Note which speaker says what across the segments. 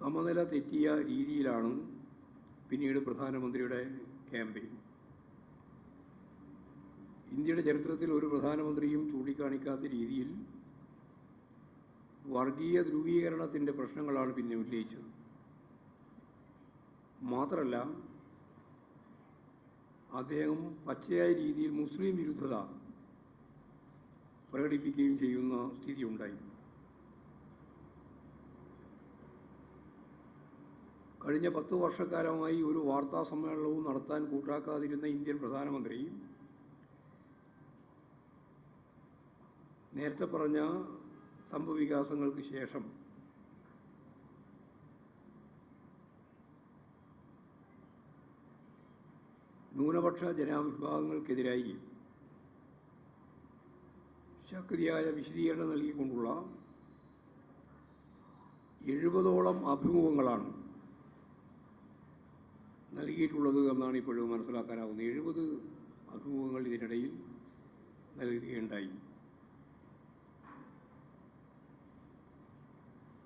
Speaker 1: സമനില തെറ്റിയ രീതിയിലാണ് പിന്നീട് പ്രധാനമന്ത്രിയുടെ ക്യാമ്പയിൻ. ഇന്ത്യയുടെ ചരിത്രത്തിൽ ഒരു പ്രധാനമന്ത്രിയും ചൂണ്ടിക്കാണിക്കാത്ത രീതിയിൽ വർഗീയ ധ്രുവീകരണത്തിന്റെ പ്രശ്നങ്ങളാണ് പിന്നെ ഉന്നയിച്ചത്. മാത്രമല്ല അദ്ദേഹം പച്ചയായ രീതിയിൽ മുസ്ലിം വിരുദ്ധത പ്രകടിപ്പിക്കുകയും ചെയ്യുന്ന സ്ഥിതി കഴിഞ്ഞ പത്ത് വർഷക്കാലമായി ഒരു വാർത്താ സമ്മേളനവും നടത്താൻ കൂട്ടാക്കാതിരുന്ന ഇന്ത്യൻ പ്രധാനമന്ത്രി നേരത്തെ പറഞ്ഞ സംഭവവികാസങ്ങൾക്ക് ശേഷം ന്യൂനപക്ഷ ജനവിഭാഗങ്ങൾക്കെതിരായി ശക്തിയായ വിശദീകരണം നൽകിക്കൊണ്ടുള്ള എഴുപതോളം അഭിമുഖങ്ങളാണ് നൽകിയിട്ടുള്ളത് എന്നാണ് ഇപ്പോഴും മനസ്സിലാക്കാനാവുന്നത്. എഴുപത് അഭിമുഖങ്ങൾ ഇതിനിടയിൽ നൽകുകയുണ്ടായി.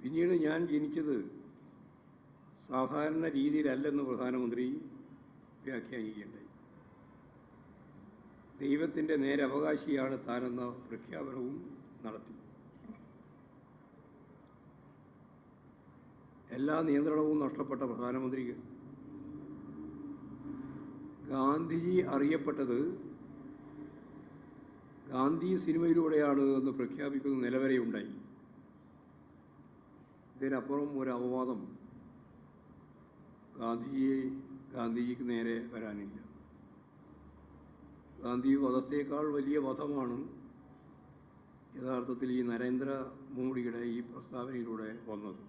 Speaker 1: പിന്നീട് ഞാൻ ജനിച്ചത് സാധാരണ രീതിയിലല്ലെന്ന് പ്രധാനമന്ത്രി വ്യാഖ്യാനിക്കുകയുണ്ടായി. ദൈവത്തിന്റെ നേരവകാശിയാണ് താനെന്ന പ്രഖ്യാപനവും നടത്തി. എല്ലാ നിയന്ത്രണവും നഷ്ടപ്പെട്ട പ്രധാനമന്ത്രി ഗാന്ധിജി അറിയപ്പെട്ടത് ഗാന്ധി സിനിമയിലൂടെയാണ് എന്ന് പ്രഖ്യാപിക്കുന്ന നിലവരെ ഉണ്ടായി. ഇതിനപ്പുറം ഒരു അപവാദം ഗാന്ധിജിയെ ഗാന്ധിജിക്ക് നേരെ വരാനില്ല. ഗാന്ധി വധത്തേക്കാൾ വലിയ വധമാണ് യഥാർത്ഥത്തിൽ ഈ നരേന്ദ്ര മോഡിയുടെ ഈ പ്രസ്താവനയിലൂടെ വന്നത്.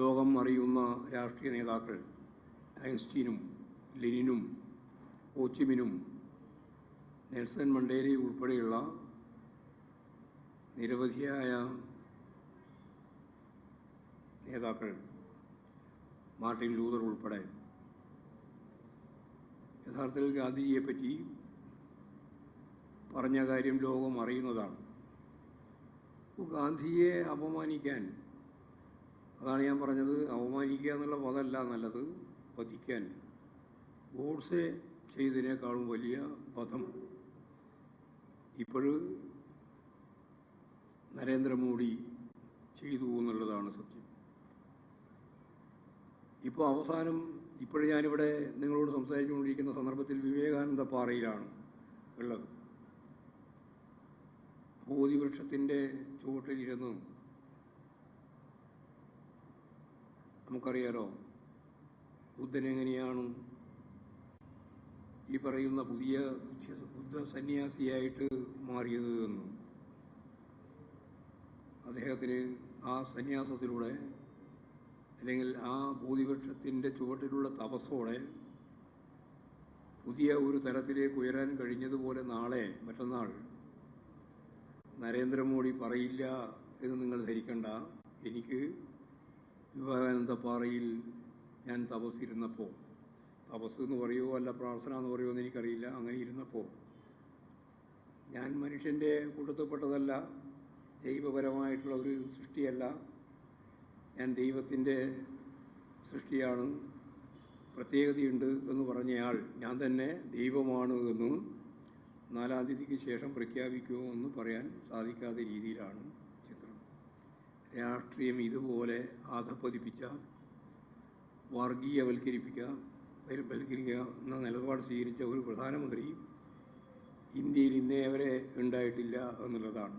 Speaker 1: ലോകം അറിയുന്ന രാഷ്ട്രീയ നേതാക്കൾ ഐൻസ്റ്റീനും ലെനിനും ഓച്ചിമിനും നെൽസൺ മണ്ടേലയും ഉൾപ്പെടെയുള്ള നിരവധിയായ നേതാക്കൾ മാർട്ടിൻ ലൂതർ ഉൾപ്പെടെ. യഥാർത്ഥത്തിൽ ഗാന്ധിജിയെ പറ്റി പറഞ്ഞ കാര്യം ലോകം അറിയുന്നതാണ്. അപ്പോൾ ഗാന്ധിയെ അപമാനിക്കാൻ അതാണ് ഞാൻ പറഞ്ഞത് അപമാനിക്കുക എന്നുള്ള പദമല്ല നല്ലത് വധിക്കാൻ. ഗോഡ്സെ ചെയ്തതിനേക്കാളും വലിയ വധം ഇപ്പോൾ നരേന്ദ്രമോദി ചെയ്തു എന്നുള്ളതാണ് സത്യം. ഇപ്പോൾ അവസാനം ഇപ്പോഴും ഞാനിവിടെ നിങ്ങളോട് സംസാരിച്ചുകൊണ്ടിരിക്കുന്ന സന്ദർഭത്തിൽ വിവേകാനന്ദ പാറയിലാണ് ഉള്ളത്. ബോധിവൃക്ഷത്തിന്റെ ചുവട്ടിലിരുന്ന് നമുക്കറിയാലോ ബുദ്ധൻ എങ്ങനെയാണ് ഈ പറയുന്ന പുതിയ ബുദ്ധ സന്യാസിയായിട്ട് മാറിയത് എന്നും അദ്ദേഹത്തിന് ആ സന്യാസത്തിലൂടെ അല്ലെങ്കിൽ ആ ബോധിവൃക്ഷത്തിന്റെ ചുവട്ടിലുള്ള തപസ്സോടെ പുതിയ ഒരു തരത്തിലേക്ക് ഉയരാൻ കഴിഞ്ഞതുപോലെ നാളെ മറ്റന്നാൾ നരേന്ദ്രമോദി പറയില്ല എന്ന് നിങ്ങൾ ധരിക്കണ്ട. എനിക്ക് വിവേകാനന്ദ പാറയിൽ ഞാൻ തപസ്സിരുന്നപ്പോൾ തപസ് എന്ന് പറയുമോ അല്ല പ്രാർത്ഥന എന്ന് പറയുമോ എന്ന് എനിക്കറിയില്ല. അങ്ങനെ ഇരുന്നപ്പോൾ ഞാൻ മനുഷ്യന്റെ കൂട്ടത്തിൽപ്പെട്ടതല്ല ദൈവപരമായിട്ടുള്ള ഒരു സൃഷ്ടിയല്ല. ഞാൻ ദൈവത്തിന്റെ സൃഷ്ടിയാണ് പ്രത്യേകതയുണ്ട് എന്ന് പറഞ്ഞയാൾ ഞാൻ തന്നെ ദൈവമാണ് എന്ന് നാലാം തീയതിക്ക് ശേഷം പ്രഖ്യാപിക്കുമോ എന്ന് പറയാൻ സാധിക്കാത്ത രീതിയിലാണ് ചിത്രം. രാഷ്ട്രീയം ഇതുപോലെ ആധപ്പതിപ്പിച്ച വർഗീയവൽക്കരിപ്പിക്കുക വൽക്കരിക്കുക എന്ന നിലപാട് സ്വീകരിച്ച ഒരു പ്രധാനമന്ത്രി ഇന്ത്യയിൽ ഇന്നേ വരെ ഉണ്ടായിട്ടില്ല എന്നുള്ളതാണ്.